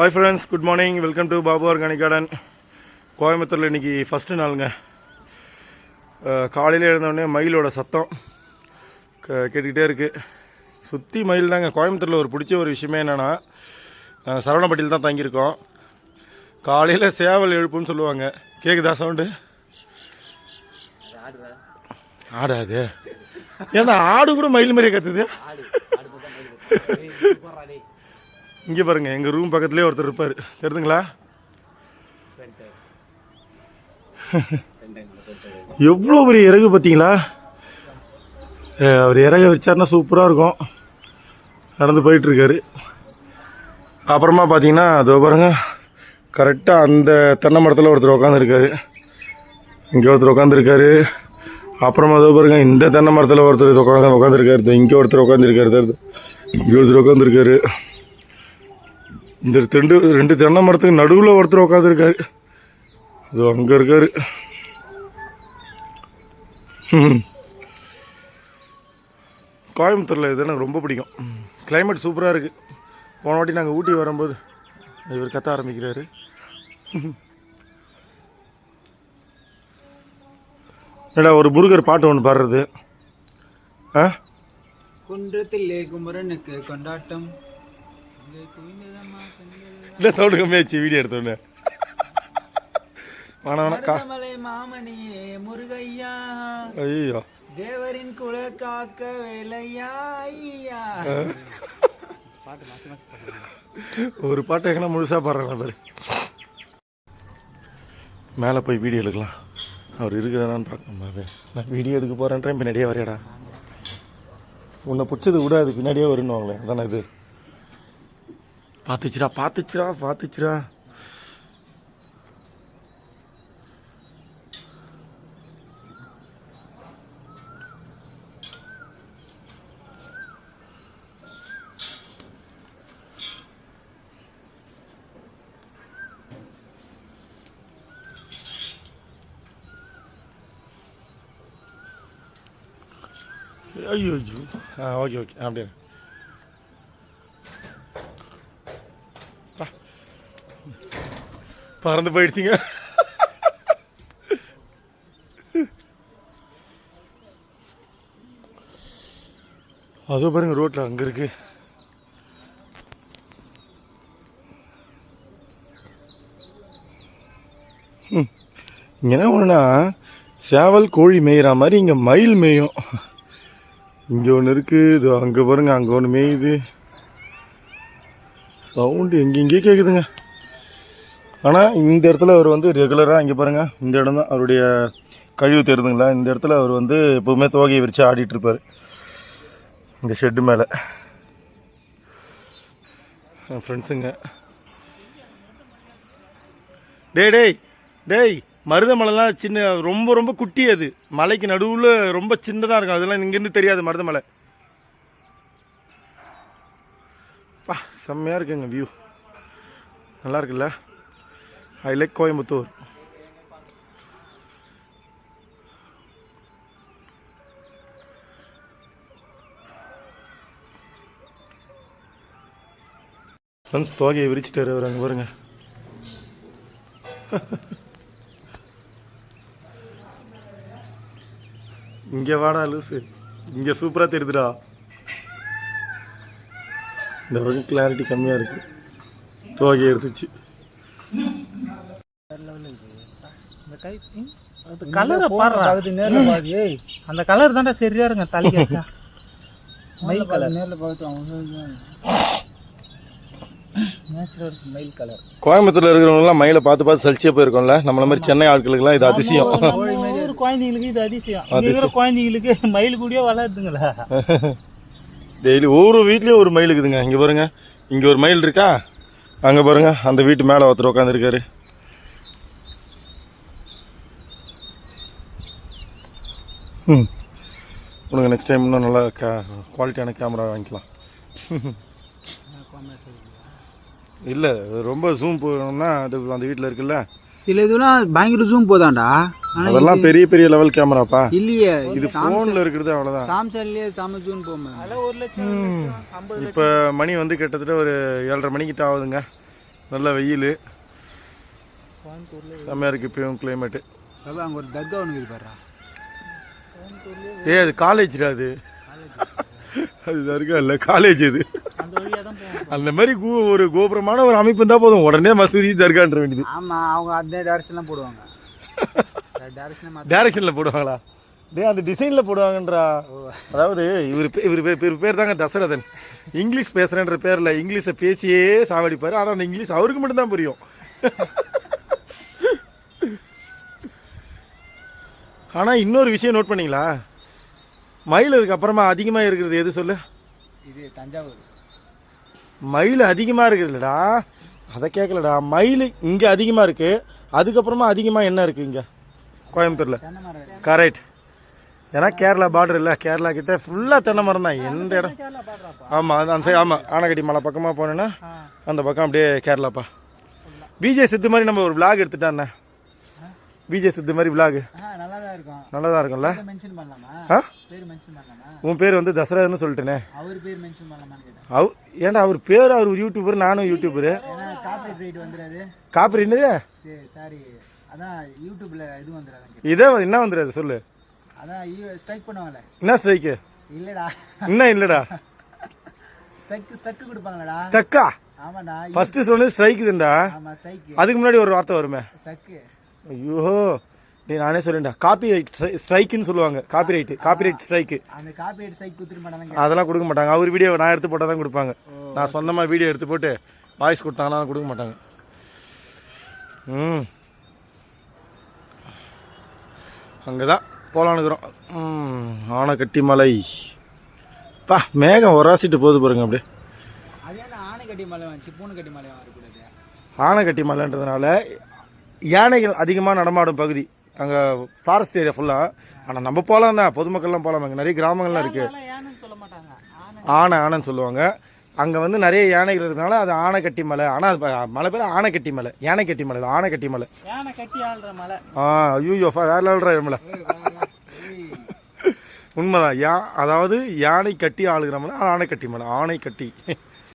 Hi friends good morning welcome to Babu organic garden கோயம்புத்தூரில் இன்றைக்கி first நாளுங்க. காலையில் எழுந்தோடனே மயிலோட சத்தம் க- கேட்டுக்கிட்டே இருக்குது சுற்றி மயில் தாங்க. கோயம்புத்தூரில் ஒரு பிடிச்ச ஒரு விஷயமே என்னென்னா சரவணப்பட்டியில் தான் தங்கியிருக்கோம். காலையில் சேவல் எழுப்புன்னு சொல்லுவாங்க. கேட்குதா சவுண்டு? ஆடாது. ஏன்னா ஆடு கூட மயில் மாதிரியே கத்துது. இங்கே பாருங்க எங்கள் ரூம் பக்கத்துலேயே ஒருத்தர் இருப்பார். தெரியுதுங்களா எவ்வளோ பெரிய இறகு பார்த்தீங்களா? அவர் இறக வச்சாருன்னா சூப்பராக இருக்கும். நடந்து போயிட்டுருக்காரு. அப்புறமா பார்த்தீங்கன்னா அதோ பாருங்க கரெக்டாக அந்த தென்னை மரத்தில் ஒருத்தர் உட்காந்துருக்காரு இங்கே ஒருத்தர் உட்காந்துருக்காரு அப்புறமா அதோ பாருங்க இந்த தென்னை மரத்தில் ஒருத்தர் உட்காந்து உட்காந்துருக்காரு இங்கே ஒருத்தர் உட்காந்துருக்காரு இங்கே ஒருத்தர் உட்காந்துருக்காரு இந்த ரெண்டு ரெண்டு தென்னை மரத்துக்கு நடுவில் ஒருத்தர் உட்காந்துருக்காரு அது அங்கே இருக்காரு. கோயம்புத்தூரில் இது எனக்கு ரொம்ப பிடிக்கும். கிளைமேட் சூப்பராக இருக்குது போன வாட்டி நாங்கள் ஊட்டி வரும்போது இவர் கத்த ஆரம்பிக்கிறாரு. என்னடா ஒரு முருகர் பாட்டு ஒன்று பாடுறது. ஆ? குன்றத்தில் குமரனுக்கு கொண்டாட்டம். இல்லை சவுண்டு கம்மியாச்சு வீடியோ எடுத்தோடனே மாமணியே முருகையா. ஐயோ. தேவரின் குல காக்க வேலையா ஐயா. ஒரு பாட்டு எங்கன்னா முழுசாக பாடுறேன் பாரு. மேலே போய் வீடியோ எடுக்கலாம். அவர் இருக்கிறாரான்னு பார்க்கணும் பாரு. நான் வீடியோ எடுக்க போகிறேன்றேன் பின்னாடியே வரையடா. உன்னை பிடிச்சது கூட அது பின்னாடியே வருன்னுவாங்களே அதானே இது? பார்த்துச்சுரா பார்த்துச்சுரா பார்த்துச்சுரா ஐயோ. ஆ ஓகே ஓகே. அப்படியே. பறந்து போயிடுச்சிங்க. அது பாருங்க ரோட்டில் அங்கே இருக்கு. ம். என்ன ஒன்றுனா சேவல் கோழி மேயிற மாதிரி இங்கே மயில் மேயும். இங்கே ஒன்று இருக்குது இது அங்கே பாருங்க அங்கே ஒன்று மேயுது. சவுண்டு எங்கெங்கே கேட்குதுங்க ஆனால் இந்த இடத்துல அவர் வந்து ரெகுலராக இங்கே பாருங்கள் இந்த இடம் தான் அவருடைய கழிவு தெரியுதுங்களா இந்த இடத்துல அவர் வந்து எப்போவுமே தோகையை விரித்து ஆடிட்டுருப்பார் இந்த ஷெட்டு மேலே. என் ஃப்ரெண்ட்ஸுங்க டேய் டேய் டேய் மருதமலைலாம் சின்ன ரொம்ப ரொம்ப குட்டி அது. மலைக்கு நடுவில் ரொம்ப சின்னதாக இருக்கும். அதெல்லாம் இங்கேருந்து தெரியாது மருதமலை பா செம்மையாக இருக்குங்க வியூ நல்லா இருக்குல்ல? ஐ லைக் கோயம்புத்தூர் ஃப்ரெண்ட்ஸ் தோகையை விரிச்சிட்டு வருவாங்க பாருங்க. இங்கே வாடா லூசு. இங்கே சூப்பராக தெரியுதுடா. இந்த பக்கம் கிளாரிட்டி கம்மியாக இருக்குது தோகையை எடுத்துச்சு இந்த கை ம், அது கலரை பாடுறா நேரில் ஏய். அந்த கலர் தான்டா சரியா இருங்க தலைக்கு வச்சா மயில் கலர் நேரில் பார்த்து அவங்க நேச்சுரல் மயில் கலர் கோயம்புத்தூர்ல இருக்கிறவங்கலாம் மயிலை பார்த்து பார்த்து சலிச்சே போயிருக்கோம்ல. நம்மள மாதிரி சென்னை ஆட்களுக்குலாம் இது அதிசயம். ஊர் குழந்தைங்களுக்கு இது அதிசயம். இருக்கிற குழந்தைங்களுக்கு மயில் கூடயே வளருதுங்களா டெய்லி ஒவ்வொரு வீட்லேயும் ஒரு மயில் இருக்குதுங்க. இங்கே பாருங்க. இங்கே ஒரு மயில் இருக்கா? அங்கே பாருங்க. அந்த வீட்டு மேலே ஒருத்தர் உட்காந்துருக்காரு ம். உனக்கு நெக்ஸ்ட் டைம் இன்னும் நல்லா கே குவாலிட்டியான கேமரா வாங்கிக்கலாம். இல்லை ரொம்ப ஜூம் போகணும்னா அது அந்த வீட்டில் இருக்குல்ல? சில இதெல்லாம் பயங்கர ஜூம் போதாண்டா? அதெல்லாம் பெரிய பெரிய லெவல் கேமராப்பா இல்லையே இது ஃபோனில் இருக்கிறது அவ்வளோதான் சாம்சங்லயே செம ஜூம் போமே அதெல்லாம் ஒரு லட்சம் ஒரு லட்சம் ஐம்பது இப்போ மணி வந்து கிட்டத்தட்ட ஒரு ஏழரை மணிக்கிட்ட ஆகுதுங்க. நல்ல வெயில். செம்மையாக இருக்குது இப்பயும் கிளைமேட்டு அங்கே ஒரு தர்கா ஒன்று இருக்குது பாருடா. ஏ அது காலேஜ்டா அது. அது தர்கா இல்லை காலேஜ் இது. அந்த மாதிரி கோ ஒரு கோபுரமான ஒரு அமைப்பு இருந்தால் போதும். உடனே மசூதி தர்கான்ற வேண்டியது. ஆமாம் அவங்க அந்த டேரக்ஷன்லாம் போடுவாங்க. டேரக்ஷனில் போடுவாங்களா? டேய் அந்த டிசைனில் போடுவாங்கன்றா. அதாவது இவர் பே- இவர் இவர் பேர் தாங்க தசரதன். இங்கிலீஷ் பேசுகிறேன்ற பேரில் இங்கிலீஷை பேசியே சாவடிப்பார். ஆனால் அந்த இங்கிலீஷ் அவருக்கு மட்டும்தான் புரியும். ஆனால் இன்னொரு விஷயம் நோட் பண்ணீங்களா? மயில் அதுக்கப்புறமா அதிகமாக இருக்கிறது எது சொல்லு? இது தஞ்சாவூர். மயில் அதிகமாக இருக்குதுல்லடா. அதை கேட்கலடா மயில் இங்கே அதிகமாக இருக்குது அதுக்கப்புறமா அதிகமாக என்ன இருக்குது இங்கே? கோயம்புத்தூரில். கரெக்ட் ஏன்னா கேரளா பார்டர் இல்லை. கேரளா கிட்ட ஃபுல்லாக தென்னை மரம் தான். எந்த இடம்? ஆமாம் அந்த சைடு ஆமாம் ஆனக்கட்டி மலை பக்கமாக போனேன்னா அந்த பக்கம் அப்படியே கேரளாப்பா. பிஜே சித்து மாதிரி நம்ம ஒரு விளாக் எடுத்துட்டாண்ணே பிஜே சித்து மாதிரி விளாக் இருக்கும் நல்லா தான் இருக்கும்ல மென்ஷன் பண்ணலாமா? ஆ? பேர் மென்ஷன் பண்ணலாமா? உன் பேர் வந்து தசரதன்னு சொல்லிட்டேனே. அவர் பேர் மென்ஷன் பண்ணலாமான்னு கேட்டேன். அவ் ஏன்டா அவர் பேர் அவர் யூடியூபர் நானும் யூடியூபரு ரைட் வந்துடாது. காப்பி என்னது? சரி சாரி அதான் யூடியூப்ல இது கேட்டேன் இதே என்ன வந்துடாது சொல்லு. அதான் ஸ்ட்ரைக் பண்ணுவாங்கல்ல என்ன ஸ்ட்ரைக்கு இல்லடா. என்ன இல்லைடா? Strike struck கொடுப்பாங்களடா. ஸ்டக்கா ஆமாடா ஃபர்ஸ்ட் சொன்னது ஸ்ட்ரைக் இதுண்டா ஆமா ஸ்ட்ரைக் அதுக்கு முன்னாடி ஒரு வார்த்தை வருமே. ஸ்ட்ரக் ஐயோ. டேய் நானே சொல்லேன்டா காப்பி ரைட் ஸ்ட்ரைக்குன்னு சொல்லுவாங்க. Copyright copyright strike அந்த காப்பரேட் ஸ்ட்ரைக் கொடுத்துட்டு மாட்டாங்க அதெல்லாம் கொடுக்க மாட்டாங்க. அவர் வீடியோ நான் எடுத்து போட்டால் தான் கொடுப்பாங்க. நான் சொந்தமாக வீடியோ எடுத்து போட்டு வாய்ஸ் கொடுத்தாங்கன்னா கொடுக்க மாட்டாங்க. ம். அங்கே தான் போகலான்னுக்குறோம் ம் ஆனைக்கட்டி மலை பா மேகம் ஒராசிட்டு போகுது பாருங்க அப்படியே. ஆனைக்கட்டி மலைன்றதுனால யானைகள் அதிகமாக நடமாடும் பகுதி. அங்கே ஃபாரஸ்ட் ஏரியா ஃபுல்லாக ஆனால் நம்ம போகலாம் தான். பொதுமக்கள்லாம் போகலாம் அங்கே நிறைய கிராமங்கள்லாம் இருக்குது ஆனை. ஆனை ஆனைன்னு சொல்லுவாங்க. அங்கே வந்து நிறைய யானைகள் இருக்கனால அது ஆனைக்கட்டி மலை. ஆனால் அது மலை பேர் ஆனைக்கட்டி மலை. யானைக்கட்டி மலை ஆனைக்கட்டி மலை. யானை கட்டி ஆள்ற மலை. ஆ ஐயோ வேற லெவல்ற மலை. உண்மைதான். யா அதாவது யானை கட்டி ஆளுகிற மலை ஆனைக்கட்டி மலை. ஆனை கட்டி.